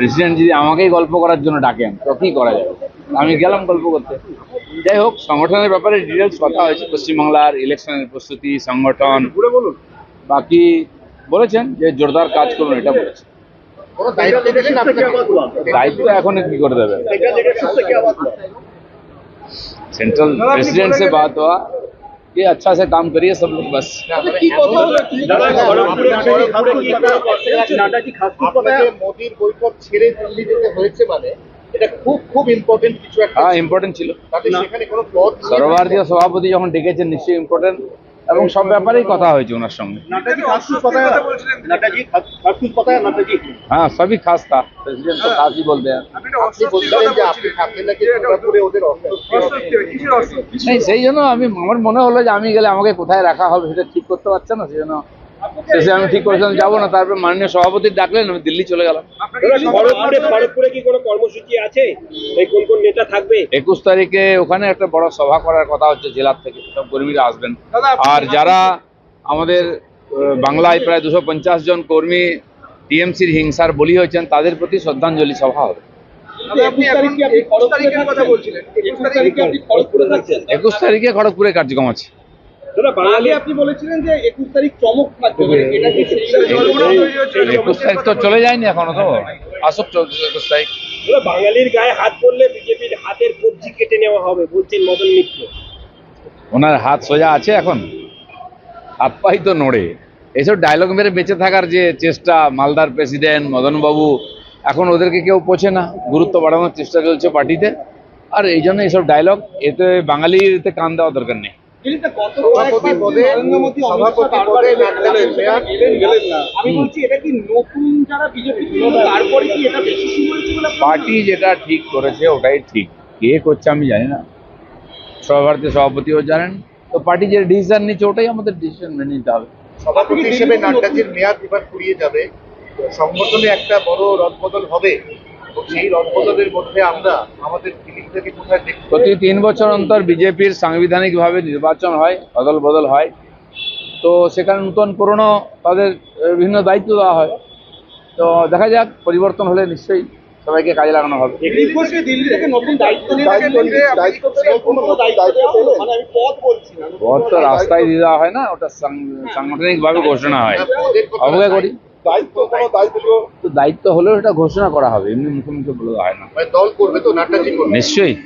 President যদি আমাকেই গল্প করার জন্য ডাকেন তো কি করা যাবে? আমি গেলাম গল্প করতে। যাই হোক সংগঠনের ব্যাপারে ডিটেলস কথা হয়েছে। পশ্চিমবাংলার ইলেকশনের প্রস্তুতি সংগঠন। বলুন। বাকি বলেছেন যে জোরদার কাজ করুন এটা বলেছেন দায়িত্ব এখন কি করে দেবে? সেন্ট্রাল প্রেসিডেন্ট সে বাত হওয়া हुआ सेंट्रल प्रेसिडेंट से बात हुआ कि अच्छा से काम करिए सब लोग बस নাডাজি খাস আপনাকে মোদির বৈঠক ছেড়ে দিল্লি যেতে হয়েছে মানে এটা খুব খুব ইম্পর্টেন্ট কিছু একটা হ্যাঁ ইম্পর্টেন্ট ছিল তাতে সেখানে কোনো ক্লজ সর্বভারতীয় সভাপতি যখন ডেকেছেন নিশ্চয়ই ইম্পর্টেন্ট এবং সব ব্যাপারেই কথা হয়েছে ওনার সঙ্গে। হ্যাঁ সবই খাস্তা প্রেসিডেন্ট সেই জন্য আমি আমার মনে হলো যে আমি গেলে আমাকে কোথায় রাখা হবে সেটা ঠিক করতে পারছে না সেই জন্য শেষে আমি ঠিক করেছিলাম যাব না তারপর মাননীয় সভাপতি ডাকলেন আমি দিল্লি চলে গেলাম। খড়গপুরে খড়গপুরে কি কোনো কর্মসূচি আছে? এই কোন কোন নেতা থাকবে? একুশ তারিখে ওখানে একটা বড় সভা করার কথা হচ্ছে জেলার থেকে সব কর্মীরা আসবেন। আর যারা আমাদের বাংলায় প্রায় দুশো পঞ্চাশ জন কর্মী টিএমসির হিংসার বলি হয়েছেন তাদের প্রতি শ্রদ্ধাঞ্জলি সভা হবে। একুশ তারিখের কথা বলছিলেন। একুশ তারিখে খড়গপুরে কার্যক্রম আছে। আপনি বলেছিলেন যে একুশ তারিখ চমক থাকবে এটা কি সেই একুশ তারিখ তো চলে যায়নি এখনও তো। আসুক একুশ তারিখ। বাঙালির গায়ে হাত পড়লে বিজেপির হাতের কবজি কেটে নেওয়া হবে বলছেন মদন মিত্র। ওনার হাত সোজা আছে এখন। হাত পাই তো নড়ে। এসব ডায়লগ মেরে বেঁচে থাকার যে চেষ্টা মালদার প্রেসিডেন্ট মদনবাবু এখন ওদেরকে কেউ পোছে না। গুরুত্ব বাড়ানোর চেষ্টা চলছে পার্টিতে। আর এই জন্য এইসব ডায়লগ এতে বাঙালিতে কান দেওয়া দরকার নেই। সভাপতি পদে সভাপতি পদে নাড্ডাজি মেয়াদ গেলেন না আমি বলছি এটা কি নতুন যারা বিজেপি তারপরে কি এটা বেশি শুরু হয়েছে বলে আপনার পার্টি যেটা ঠিক করেছে ওটাই ঠিক। কে করছে আমি জানি না। সর্বভারতীয় সভাপতিও জানেন। তো পার্টি যে ডিসিশন নিচ্ছে ওটাই আমাদের ডিসিশন মেনে নিতে হবে। সভাপতি হিসেবে নাড্ডাজির মেয়াদ এবার ফুরিয়ে যাবে। সংগঠনে একটা বড় রদবদল হবে। সেই রদবদলের মধ্যে আমরা আমাদের ফিলিংটাকে কোথায় দেখতে প্রতি তিন বছর অন্তর বিজেপির সাংবিধানিকভাবে নির্বাচন হয় অদল বদল হয়। তো সেখানে নতুন পুরনো তাদের বিভিন্ন দায়িত্ব দেওয়া হয়। তো দেখা যাক পরিবর্তন হলে নিশ্চয়ই সবাইকে কাজে লাগানো হবে। মানে আমি পদ বলছি না ভোট তো রাস্তায় দিয়ে দেওয়া হয় না ওটা সাং- সাংগঠনিকভাবে ঘোষণা হয়। পদের অবজ্ঞা করি। দায়িত্ব কোনো দায়িত্ব? তো দায়িত্ব হলেও এটা ঘোষণা করা হবে এমনি মুখে মুখে বলে হয় না। মানে দল করবে তো নাড্ডাজি নিশ্চয়ই।